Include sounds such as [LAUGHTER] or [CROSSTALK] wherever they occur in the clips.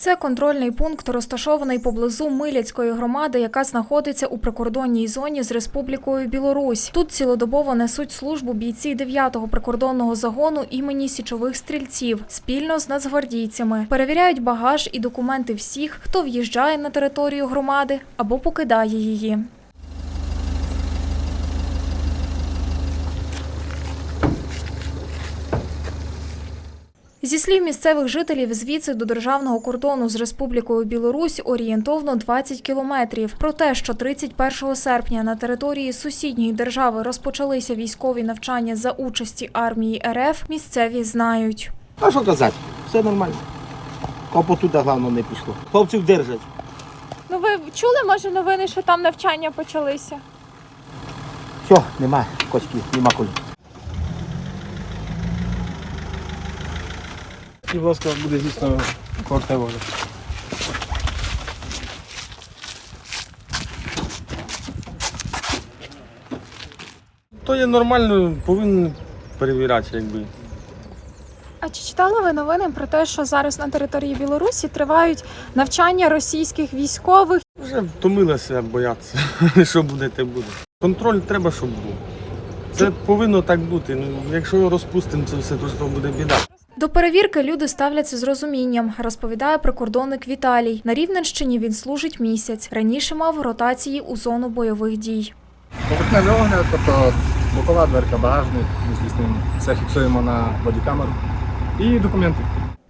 Це контрольний пункт, розташований поблизу Миляцької громади, яка знаходиться у прикордонній зоні з Республікою Білорусь. Тут цілодобово несуть службу бійці 9-го прикордонного загону імені січових стрільців спільно з нацгвардійцями. Перевіряють багаж і документи всіх, хто в'їжджає на територію громади або покидає її. Зі слів місцевих жителів, звідси до державного кордону з Республікою Білорусь орієнтовно 20 кілометрів. Про те, що 31 серпня на території сусідньої держави розпочалися військові навчання за участі армії РФ, місцеві знають. А що казати? Все нормально. Копу туди головне не пішло. Хлопців держать. Ну ви чули, може, новини, що там навчання почалися? Все, нема кочків, нема колі. І, будь ласка, буде звісно квартира. То є нормально, повинен перевіряти, якби. А чи читали ви новини про те, що зараз на території Білорусі тривають навчання російських військових? Вже втомилися боятися, [LAUGHS] що буде, те буде. Контроль треба, щоб був. Це повинно так бути. Ну, якщо розпустимо це все, то ж то буде біда. До перевірки люди ставляться з розумінням, розповідає прикордонник Віталій. На Рівненщині він служить місяць. Раніше мав ротації у зону бойових дій. Поверхневий огляд, тобто бокова дверка, багажник, ми звісно все фіксуємо на бодікамеру. І документи.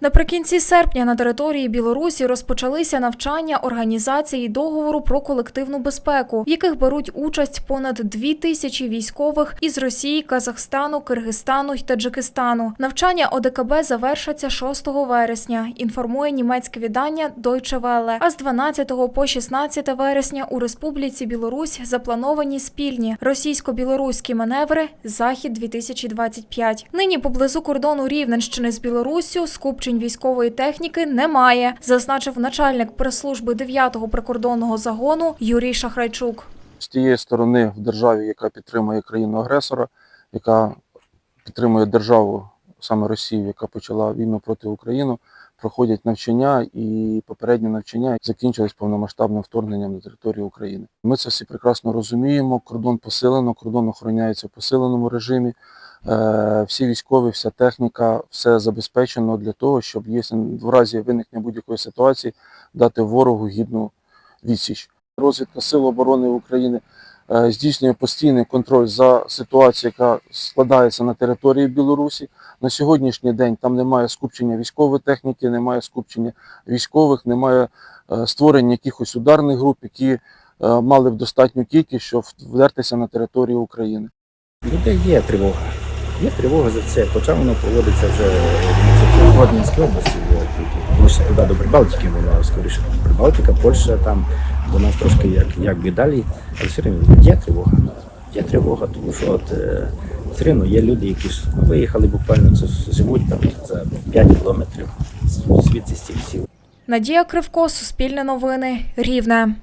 Наприкінці серпня на території Білорусі розпочалися навчання організації договору про колективну безпеку, в яких беруть участь понад дві тисячі військових із Росії, Казахстану, Киргизстану й Таджикистану. Навчання ОДКБ завершаться 6 вересня. Інформує німецьке видання Deutsche Welle. А з 12 по 16 вересня у Республіці Білорусь заплановані спільні російсько-білоруські маневри Захід 2025 Нині поблизу кордону Рівненщини з Білоруссю скупчень військової техніки немає, зазначив начальник прес-служби 9-го прикордонного загону Юрій Шахрайчук. з тієї сторони в державі, яка підтримує країну-агресора, яка підтримує державу, саме Росію, яка почала війну проти України, проходять навчання і попередні навчання закінчились повномасштабним вторгненням на територію України. Ми це всі прекрасно розуміємо. Кордон посилено, кордон охороняється в посиленому режимі. Е, Всі військові, вся техніка, все забезпечено для того, щоб якщо в разі виникнення будь-якої ситуації дати ворогу гідну відсіч. Розвідка Сил оборони України е, здійснює постійний контроль за ситуацією, яка складається на території Білорусі. На сьогоднішній день там немає скупчення військової техніки, немає скупчення військових, немає е, створення якихось ударних груп, які мали б достатню кількість, щоб вдертися на територію України. Людей є тривога. Є тривога за це. Хоча воно проводиться вже в Годнінській області. Ж туди до Прибалтики, воно скоріше Прибалтика, Польща там до нас трошки як, якби далі. Але все рівно є тривога. Є тривога, тому що от, е, все рівно є люди, які ж виїхали буквально це живуть там за 5 кілометрів звідси з цих сіл. Надія Кривко, Суспільне новини, Рівне.